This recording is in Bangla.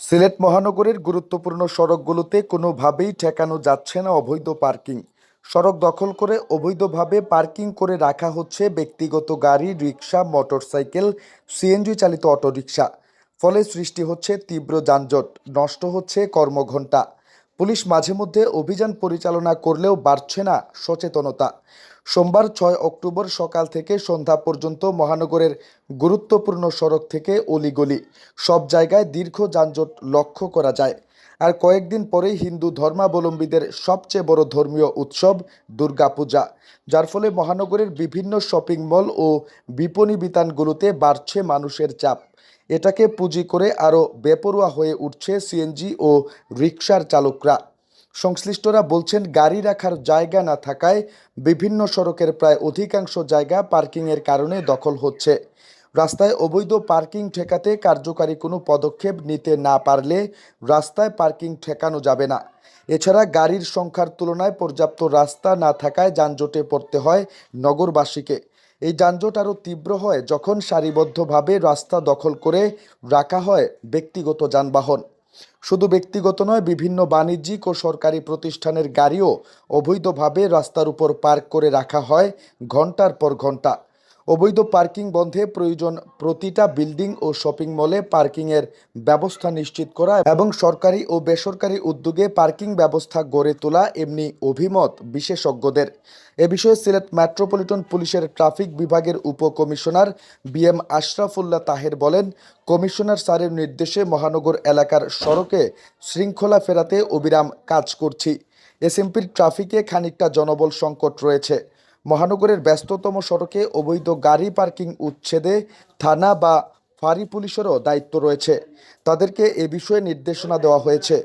সিলেট মহানগরের গুরুত্বপূর্ণ সড়কগুলোতে কোনোভাবেই ঠেকানো যাচ্ছে না অবৈধ পার্কিং। সড়ক দখল করে অবৈধভাবে পার্কিং করে রাখা হচ্ছে ব্যক্তিগত গাড়ি রিক্সা মোটরসাইকেল সিএনজি চালিত অটোরিকশা। ফলে সৃষ্টি হচ্ছে তীব্র যানজট, নষ্ট হচ্ছে কর্মঘণ্টা। পুলিশ মাঝে মধ্যে অভিযান পরিচালনা করলেও বাড়ছে না সচেতনতা। সোমবার ছয় অক্টোবর সকাল থেকে সন্ধ্যা পর্যন্ত মহানগরের গুরুত্বপূর্ণ সড়ক থেকে অলিগলি। সব জায়গায় দীর্ঘ যানজট লক্ষ্য করা যায়। আর কয়েকদিন পরেই হিন্দু ধর্মাবলম্বীদের সবচেয়ে বড় ধর্মীয় উৎসব দুর্গাপূজা। যার ফলে মহানগরের বিভিন্ন শপিং মল ও বিপণী বিতানগুলোতে বাড়ছে মানুষের চাপ। এটাকে পুঁজি করে আরও বেপরোয়া হয়ে উঠছে সিএনজি ও রিকশার চালকরা। সংশ্লিষ্টরা বলছেন গাড়ি রাখার জায়গা না থাকায় বিভিন্ন সড়কের প্রায় অধিকাংশ জায়গা পার্কিংয়ের কারণে দখল হচ্ছে। রাস্তায় অবৈধ পার্কিং ঠেকাতে কার্যকারী কোনো পদক্ষেপ নিতে না পারলে রাস্তায় পার্কিং ঠেকানো যাবে না। এছাড়া গাড়ির সংখ্যার তুলনায় পর্যাপ্ত রাস্তা না থাকায় যানজটে পড়তে হয় নগরবাসীকে। এই যানজট আরও তীব্র হয় যখন সারিবদ্ধভাবে রাস্তা দখল করে রাখা হয় ব্যক্তিগত যানবাহন। শুধু ব্যক্তিগত নয়, বিভিন্ন বাণিজ্যিক ও সরকারি প্রতিষ্ঠানের গাড়িও অবৈধভাবে রাস্তার উপর পার্ক করে রাখা হয় ঘণ্টার পর ঘণ্টা অবৈধ পার্কিং বন্ধে প্রয়োজন প্রতিটা বিল্ডিং ও শপিং মলে পার্কিংয়ের ব্যবস্থা নিশ্চিত করা এবং সরকারি ও বেসরকারি উদ্যোগে পার্কিং ব্যবস্থা গড়ে তোলা এমনি অভিমত বিশেষজ্ঞদের। এ বিষয়ে সিলেট মেট্রোপলিটন পুলিশের ট্রাফিক বিভাগের উপকমিশনার বি এম আশরাফুল্লাহ তাহের বলেন, কমিশনার স্যারের নির্দেশে মহানগর এলাকার সড়কে শৃঙ্খলা ফেরাতে অবিরাম কাজ করছি। এসএমপির ট্রাফিকে খানিকটা জনবল সংকট রয়েছে। মহানগরের ব্যস্ততম সড়কে অবৈধ গাড়ি পার্কিং উচ্ছেদে থানা বা ফাঁড়ি পুলিশেরও দায়িত্ব রয়েছে। তাদেরকে এ বিষয়ে নির্দেশনা দেওয়া হয়েছে।